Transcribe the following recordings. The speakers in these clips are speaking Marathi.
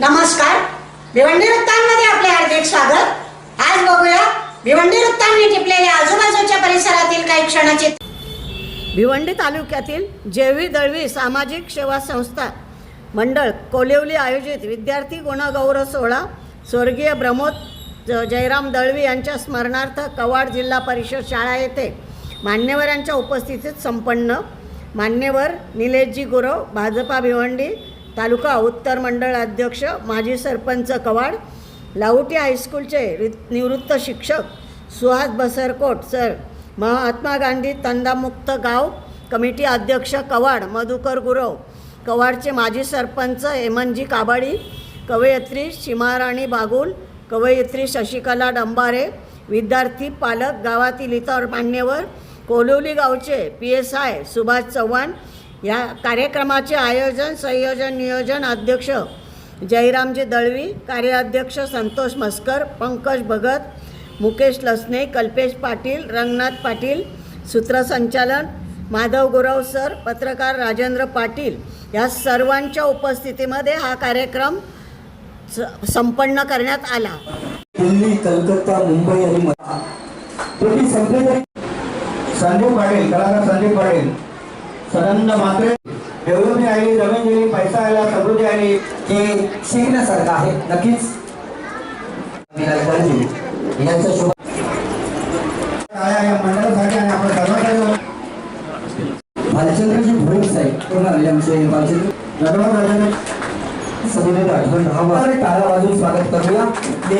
नमस्कार. भिवंडी वृत्तांमध्ये आपले हार्दिक स्वागत. आज बघूया भिवंडी वृत्तांनी टिपलेल्या आजूबाजूच्या परिसरातील काही क्षणाचे भिवंडी तालुक्यातील जेवी दळवी सामाजिक सेवा संस्था मंडळ कोलिवली आयोजित विद्यार्थी गुणगौरव सोहळा स्वर्गीय प्रमोद जयराम दळवी यांच्या स्मरणार्थ कवाड जिल्हा परिषद शाळा येथे मान्यवरांच्या उपस्थितीत संपन्न मान्यवर निलेशजी गुरव भाजपा भिवंडी तालुका उत्तर मंडळ अध्यक्ष माजी सरपंच कवाड लाऊटी हायस्कूलचे रि- निवृत्त शिक्षक सुहास बसरकोट सर महात्मा गांधी तंदामुक्त गाव कमिटी अध्यक्ष कवाड मधुकर गुरव कवाडचे माजी सरपंच हेमनजी काबाडी कवयित्री सीमाराणी बागुल कवयित्री शशिकला डंबारे विद्यार्थी पालक गावातील इतर मान्यवर कोलोली गावचे P S I Subhash Chavan या कार्यक्रमाचे आयोजन संयोजन नियोजन अध्यक्ष जयरामजी दळवी कार्याध्यक्ष संतोष मस्कर पंकज भगत मुकेश लसने कल्पेश पाटील रंगनाथ पाटील सूत्रसंचालन माधव गुरव सर पत्रकार राजेंद्र पाटील या सर्वांच्या उपस्थितीमध्ये हा कार्यक्रम स- संपन्न करण्यात आला. दिल्ली कलकत्ता मुंबई आणि संजय पाटील कलाकार संजय पाटील. सदानंद मात्रे. डेव्हलपमेंट आली जमीन गेली पैसा आला समृद्धी आली हे शिकण्यासारखं आहे नक्कीच. विनायक यांचा शुभ काय आहे मंडळासाठी आणि आपण सर्वांसाठी भालचंद्रजी भोईर साहेब पूर्ण आले आमचे भालचंद्र आठवण राहावा. आणि वाजून स्वागत करूया. ते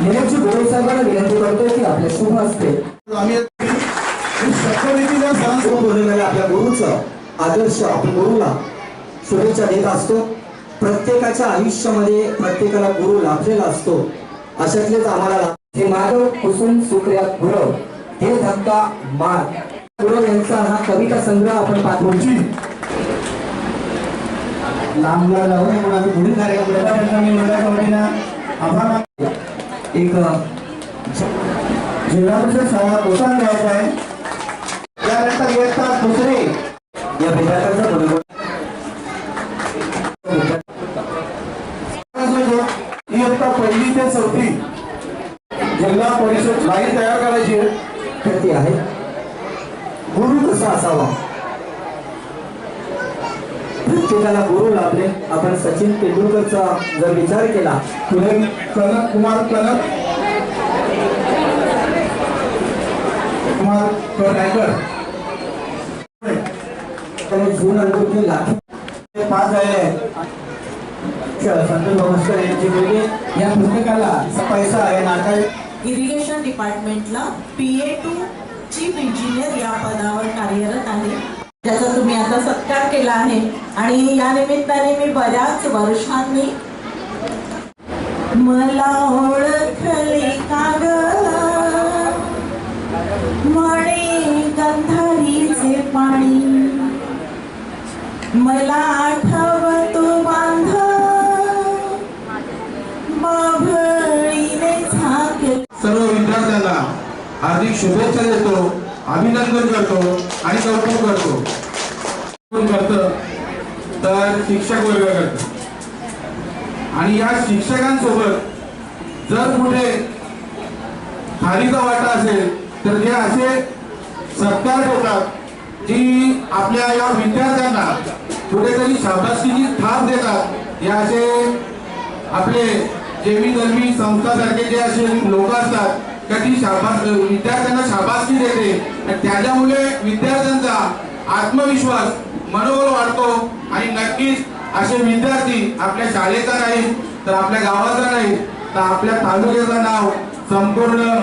निलेशजी भोईर साहेबांना विनंती करतोय की आपले शुभ असते आम्ही सत्वरीतीनं सण बोललेल्या आपल्या गुरुचं आदर्श आपण गुरुला शुभेच्छा देत असतो. प्रत्येकाच्या आयुष्यामध्ये प्रत्येकाला गुरु लाभलेला असतो. अशातलेच आम्हाला हे माधव कुसुम सुप्रिया गुरव हे धक्का मार. गुरव यांचा हा कविता संग्रह आपण पाहतो. लांबला जाऊ म्हणून पुढील कार्यक्रम मंडळाच्या आभार एक जिल्हा परिषद शाळा प्रोत्साहन द्यायचं आहे. त्यानंतर या इयत्ता पहिली ते चौथी. जिल्हा परिषद लाईन तयार करायची आहे. गुरु कसा असावा? प्रत्येकाला गुरु लाभले. आपण सचिन तेंडुलकरचा जर विचार केला पुढे कनक कुमार कनक कुमार रायकर. त्यांनी जून अंतर्गत लाठी ते पाच झाले संतोष भावस्कर यांची मुलगी. या पुस्तकाला पैसा आहे नाटक इरिगेशन डिपार्टमेंटला P A two chief engineer या पदावर कार्यरत आहे. ज्याचा तुम्ही आता सत्कार केला आहे. आणि या निमित्ताने मी बऱ्याच वर्षांनी मला ओळखले का मला आठवतो बांध सर्व विद्यार्थ्यांना हार्दिक शुभेच्छा देतो अभिनंदन करतो आणि कौतुक करतो. करत? तर शिक्षक वर्ग करतो. आणि या शिक्षकांसोबत जर कुठे खालीचा वाटा असेल तर हे असे सत्कार होतात जी आपल्या या विद्यार्थ्यांना कुठेतरी शाबासकीची थाप देतात. या असे आपले जेवी दलवी संस्थासारखे जे असे लोक असतात कधी शाबास विद्यार्थ्यांना शाबासकी देते. आणि त्याच्यामुळे विद्यार्थ्यांचा आत्मविश्वास मनोबल वाढतो. आणि नक्कीच असे विद्यार्थी आपल्या शाळेचा नाही तर आपल्या गावाचा नाही तर आपल्या तालुक्याचं नाव संपूर्ण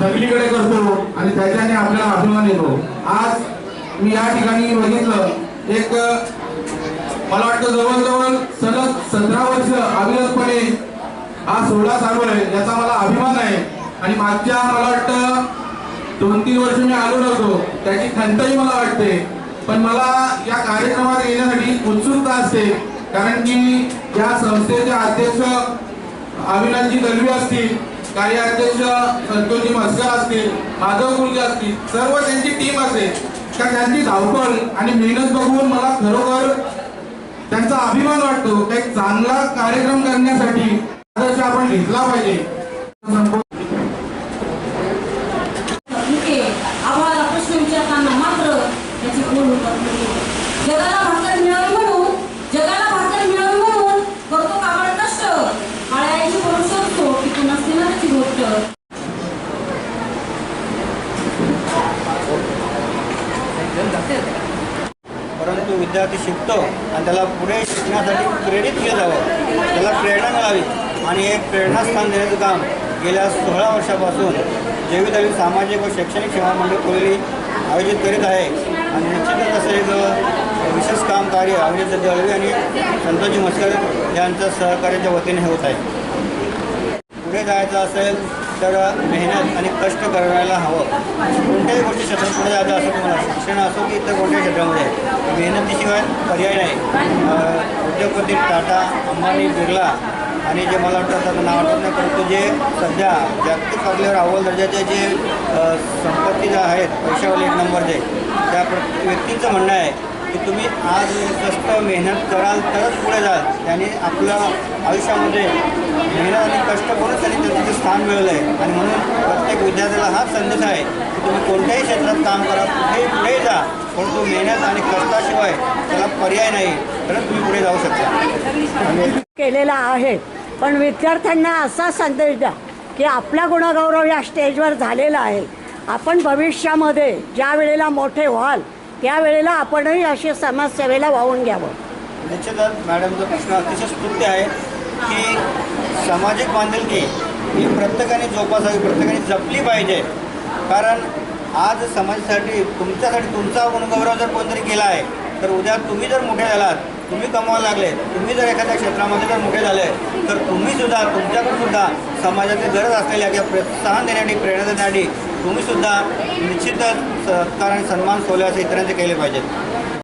सगळीकडे करतो. आणि त्याच्याने आपल्याला अभिमान येतो. आज मी या ठिकाणी बघितलं एक मला वाटतं जवळजवळ सलग सतरा वर्ष अविरतपणे हा सोहळा चालू आहे याचा मला अभिमान आहे. आणि मागच्या मला वाटतं दोन तीन वर्ष मी आलो नव्हतो त्याची खंतही मला वाटते. पण मला या कार्यक्रमात येण्यासाठी उत्सुकता असते कारण की या संस्थेचे अध्यक्ष अविनाशजी दलवी असतील कार्याध्यक्ष संतोषजी मस्कर असतील माधव गुरुजी असतील सर्व त्यांची टीम असेल. का त्यांची धावपळ आणि मेहनत बघून मला खरोखर त्यांचा अभिमान वाटतो. काही चांगला कार्यक्रम करण्यासाठी आदर्श आपण घेतला पाहिजे. आम्हाला प्रश्न विचारताना मात्र त्याची कोण जगाला भाकर मिळावी म्हणून जगाला भाकर मिळावी म्हणून करतो काबाड कष्ट काळ्याची करू शकतो की तू नसते ना त्याची गोष्ट परंतु विद्यार्थी शिकतो आणि त्याला पुढे शिकण्यासाठी प्रेरित केलं जावं. त्याला प्रेरणा मिळावी. आणि हे प्रेरणास्थान देण्याचं काम गेल्या सोळा वर्षापासून जैविक सामाजिक व शैक्षणिक सेवा मंडळ कोळी आयोजित करीत आहे. आणि निश्चितच असं एक विशेष काम कार्य अविनाश दळवी आणि संतोषजी मस्कर यांच्या सहकार्याच्या वतीने होत आहे. पुढे जायचं असेल तर मेहनत आणि कष्ट करायला हवं. कोणत्याही गोष्टी क्षेत्रात पुढे जायचं असं तुम्हाला शिक्षण असो की इतर कोणत्याही क्षेत्रामध्ये. मेहनतीशिवाय पर्याय नाही. उद्योगपती टाटा अंबानी बिर्ला आणि जे मला वाटतं त्याचं नाव आठवत नाही परंतु जे सध्या जागतिक पातळीवर अव्वल दर्जाचे जे संपत्ती ज्या आहेत पैशावाले एक नंबरचे त्या प्रत्येक व्यक्तीचं म्हणणं आहे की तुम्ही आज कष्ट मेहनत कराल तरच पुढे जाल. त्याने आपल्या आयुष्यामध्ये मेहनत आणि कष्ट करून त्यांनी त्याचं स्थान मिळवलं आहे आणि म्हणून प्रत्येक विद्यार्थ्याला हा संदेश आहे की तुम्ही कोणत्याही क्षेत्रात काम करा कुठेही पुढे जा परंतु मेहनत आणि कष्टाशिवाय त्याला पर्याय नाही तरच तुम्ही पुढे जाऊ शकता. केलेला आहे. पण विद्यार्थ्यांना असा संदेश द्या की आपला गुणगौरव या स्टेजवर झालेला आहे. आपण भविष्यामध्ये ज्या वेळेला मोठे व्हाल त्यावेळेला आपणही अशी समाजसेवेला वाहून घ्यावं. निश्चितच मॅडमचा प्रश्न अतिशय स्तुत्य आहे की सामाजिक बांधिलकी ही प्रत्येकाने जोपासावी प्रत्येकाने जपली पाहिजे. कारण आज समाजासाठी तुमच्यासाठी तुमचा गुणगौरव जर कोणतरी केला आहे तर उद्या तुम्ही जर मोठे झालात तुम्ही कमवायला लागले तुम्ही जर एखाद्या क्षेत्रामध्ये जर मोठे झाले तर तुम्हीसुद्धा सुद्धा समाजाची गरज असलेल्या किंवा प्रोत्साहन देण्यासाठी प्रेरणा देण्यासाठी तुम्हीसुद्धा निश्चितच सत्कार आणि सन्मान सोहळ्याचे इतरांचे केले पाहिजेत.